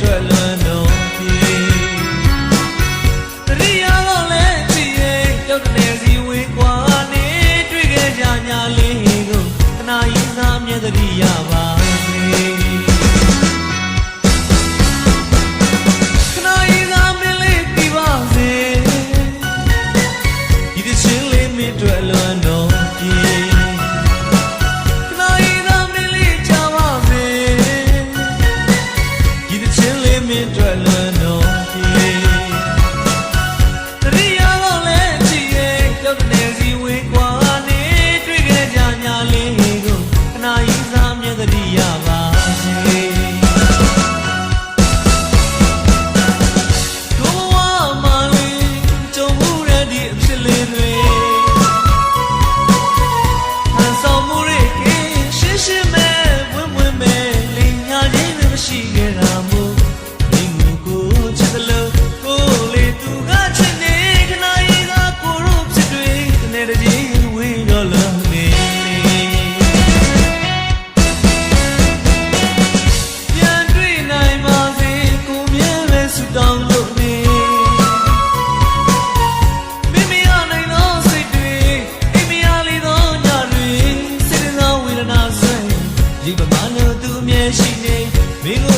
ထွက်လွန်တော့ပြီတရိယာတော့လဲကြည့်ရဲ့ရောက်တဲ့စီဝေးกว่าနေတွေ့ခဲ့ကြညာလေးကိုတနာရင်သာမြဲတရိယာပါ ဒီပမာနသူမြဲရှိနေမင်းကို